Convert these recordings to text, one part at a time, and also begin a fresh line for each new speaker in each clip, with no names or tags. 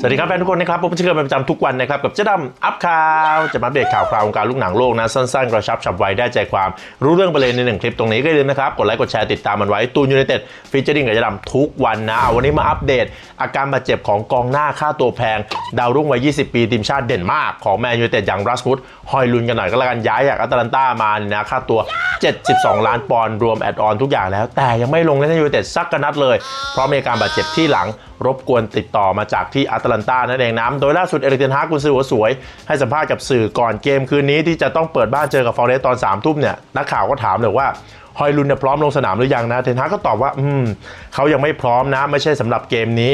สวัสดีครับแฟนทุกคนนะครับผมเชื่อเป็นประจำทุกวันนะครับกับเจ๊ดำอัพข่าวจะมาอัปเดตข่าวคราววงการลูกหนังโลกนะ สั้นๆ กระชับฉับไวได้ใจความรู้เรื่องไปเลยในหนึ่งคลิปตรงนี้ก็อย่าลืมนะครับ กดไลค์กดแชร์ติดตามมันไว้ตูนยูไนเต็ดฟีเจอริ่งกับเจ๊ดำทุกวันนะเอาวันนี้มาอัปเดต อาการบาดเจ็บของกองหน้าค่าตัวแพง ดาวรุ่งวัย 20 ปีทีมชาติเด่นมากของแมนยูไนเต็ดอย่างรัสมุดฮอยลุนกันหน่อยก็แล้วกันย้ายจากอัตแลนตามาเนี่ยนะค่าตัว 72 ล้านปอนด์รวมแอดออนทุกอย่างแล้ว แต่ยังไม่ลงเล่นให้ยูไนเต็ดสักกนัดเลย เพราะมีอาการบาดเจ็บที่หลังรบกวนติดต่อมาจากที่อัตแลนตานั่นเองนะโดยล่าสุดเอริกเทนฮากกุนซือหัวสวย ให้สัมภาษณ์กับสื่อก่อนเกมคืนนี้ที่จะต้องเปิดบ้านเจอกับฟอร์เรสตอน3ามทุ่มเนี่ยนักข่าวก็ถามเลยว่าฮอยลุนเนี่ยพร้อมลงสนามหรือยังนะเทนฮากก็ตอบว่า อืมเขายังไม่พร้อมนะ ไม่ใช่สำหรับเกมนี้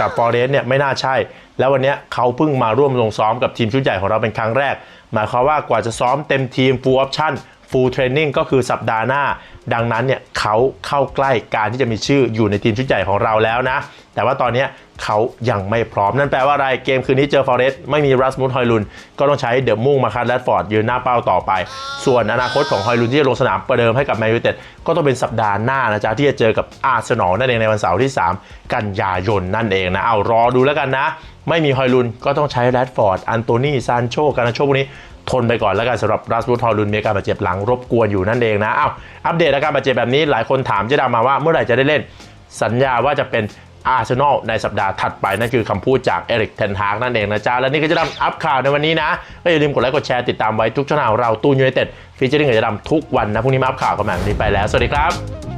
กับฟอร์เรสเนี่ยไม่น่าใช่ แล้ววันนี้เขาเพิ่งมาร่วมลงซ้อมกับทีมชุดใหญ่ของเราเป็นครั้งแรก หมายความว่ากว่าจะซ้อมเต็มทีม full option full training ก็คือสัปดาห์หน้า ดังนั้นเนี่ยเขาเข้าใกล้การที่จะมีชื่ออยู่ในทีมชุดใหญ่ของเราแล้วนะ แต่ว่าตอนนี้เขายังไม่พร้อม นั่นแปลว่าอะไรเกมคืนนี้เจอฟอเรสต์ไม่มีรัสมุดฮอยลุน ก็ต้องใช้เดอะมุ่งมาคันแรดฟอร์ดยืนหน้าเป้าต่อไป ส่วนอนาคตของฮอยลุนที่จะลงสนามประเดิมให้กับแมนยูเต็ดก็ต้องเป็นสัปดาห์หน้านะจ๊ะที่จะเจอกับอาร์เซนอลนั่นเองในวันเสาร์ที่ 3 กันยายนนั่นเองนะเอารอดูแล้วกันนะ ไม่มีฮอยลุนก็ต้องใช้แรดฟอร์ดอันโตนีซานโชการนาโชพวกนี้ ทนไปก่อนแล้วกันสำหรับรัสบูทอลลุนมีอาการบาดเจ็บหลังรบกวนอยู่นั่นเองนะอ้าวอัปเดตอาการบาดเจ็บแบบนี้หลายคนถามเจดามาว่าเมื่อไหร่จะได้เล่น สัญญาว่าจะเป็นอาร์เซนอลในสัปดาห์ถัดไปนั่นคือคำพูดจากเอริกเทนฮากนั่นเองนะจ๊ะ และนี่ก็จะดำอัพข่าวในวันนี้นะก็อย่าลืมกดไลค์กดแชร์ติดตามไว้ทุกช่องทางเราตูนยูไนเต็ดฟีเจอริ่งกับจะดำทุกวันนะพรุ่งนี้มาอัพข่าวกันแบบนี้ไปแล้ว สวัสดีครับ